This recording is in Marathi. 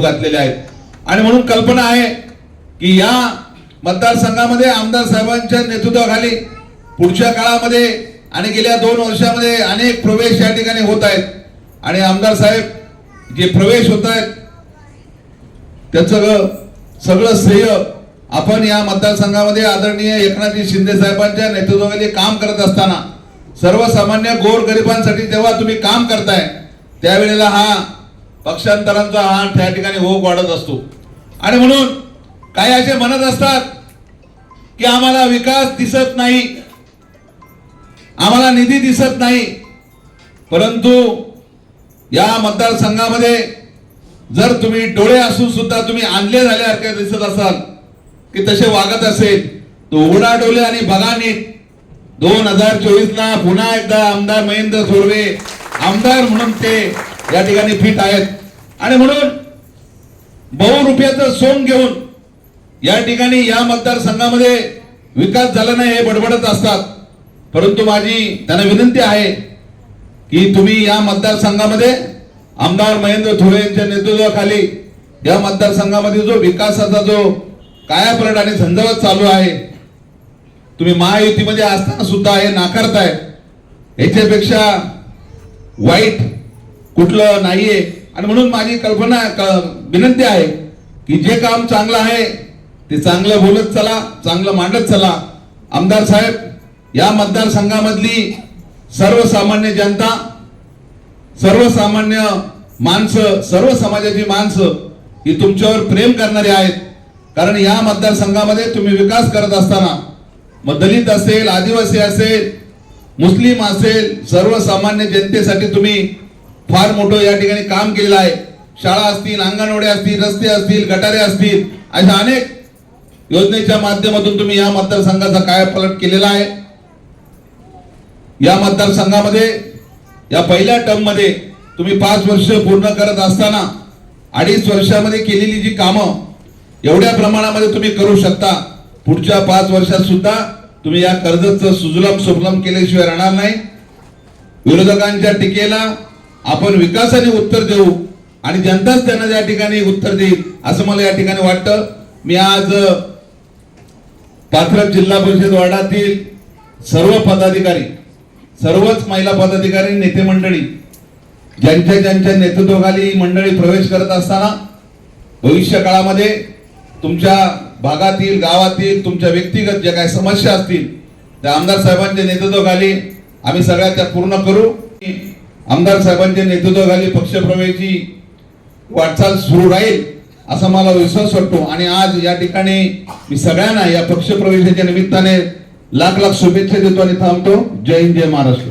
घातलेले आहेत. आणि म्हणून कल्पना आहे की या मतदारसंघामध्ये आमदार साहेबांच्या नेतृत्वाखाली पुढच्या काळामध्ये आणि गेल्या दोन वर्षामध्ये अनेक प्रवेश या ठिकाणी होत आहेत. आणि आमदार साहेब जे प्रवेश होत आहेत त्याचं सगळं श्रेय आपण या मतदारसंघामध्ये आदरणीय एकनाथजी शिंदे साहेबांच्या नेतृत्वाखाली काम करत असताना सर्वसामान्य गोर गरिबांसाठी जेव्हा तुम्ही काम करताय त्यावेळेला हा पक्षांतरांचा हा त्या ठिकाणी ओघ वाढत असतो. आणि म्हणून काही असे म्हणत असतात की आम्हाला विकास दिसत नाही. आम्हाला निधी दिसत नाही. परंतु या मतदारसंघामध्ये जर तुम्ही डोळे असून सुद्धा तुम्ही आणले झाल्यासारखे दिसत असाल की तसे वागत असेल तो उघडा डोले आणि बघा नीट. दोन हजार चोवीसला पुन्हा एकदा आमदार महेंद्र थोरवे आमदार म्हणून ते या ठिकाणी फिट आहेत. आणि म्हणून बहु रुपयाचं सोंग घेऊन या ठिकाणी या मतदारसंघामध्ये विकास झाला नाही हे बडबडत असतात. परंतु माझी त्यांना विनंती आहे की तुम्ही या मतदारसंघामध्ये आमदार महेंद्र थोरे यांच्या नेतृत्वाखाली या मतदारसंघामध्ये जो विकासाचा जो कायापलट आणि झंझावत चालू आहे तुम्ही महायुतीमध्ये असताना सुद्धा हे नाकारताय. याच्यापेक्षा वाईट कुठलं नाहीये. आणि म्हणून माझी कल्पना क- विनंती आहे की जे काम चांगलं आहे ते चांगलं बोलत चला चांगलं मांडत चला. आमदार साहेब या मतदारसंघामधली सर्वसामान्य जनता सर्वसामान्य माणसं सर्व समाजाची माणसं ही तुमच्यावर प्रेम करणारी आहेत. कारण या मतदारसंघामध्ये तुम्ही विकास करत असताना मग दलित असेल आदिवासी असेल मुस्लिम असेल सर्वसामान्य जनतेसाठी तुम्ही फार मोठं या ठिकाणी काम केलेलं आहे. शाळा असतील अंगणवाड्या असतील रस्ते असतील गटारे असतील अशा अनेक योजनेच्या माध्यमातून तुम्ही या मतदारसंघाचा कायापालट केलेला आहे. या मतदारसंघामध्ये या पहिल्या टर्ममध्ये तुम्ही पाच वर्ष पूर्ण करत असताना अडीच वर्षामध्ये केलेली जी कामं एवढ्या प्रमाणामध्ये तुम्ही करू शकता. पुढच्या पाच वर्षात सुद्धा तुम्ही या कर्जतचं सुजलम सुफलम केल्याशिवाय राहणार नाही. विरोधकांच्या टीकेला आपण विकासाने उत्तर देऊ आणि जनताच त्यांना या ठिकाणी उत्तर देईल असं मला या ठिकाणी वाटतं. मी आज पाथरक जिल्हा परिषद वार्डातील सर्व पदाधिकारी सर्वच महिला पदाधिकारी नेते मंडळी ज्यांच्या ज्यांच्या नेतृत्वाखाली मंडळी प्रवेश करत असताना भविष्य काळामध्ये तुमच्या भागातील गावातील तुमच्या व्यक्तिगत ज्या काही समस्या असतील त्या आमदार साहेबांच्या नेतृत्वाखाली आम्ही सगळ्या त्या पूर्ण करू. आमदार साहेबांच्या नेतृत्वाखाली पक्षप्रवेशी वाटचाल सुरू राहील असा मला विश्वास वाटतो. आणि आज या ठिकाणी मी सगळ्यांना या पक्षप्रवेशाच्या निमित्ताने लाख लाख शुभेच्छा देतो आणि थांबतो. जय हिंद जय महाराष्ट्र.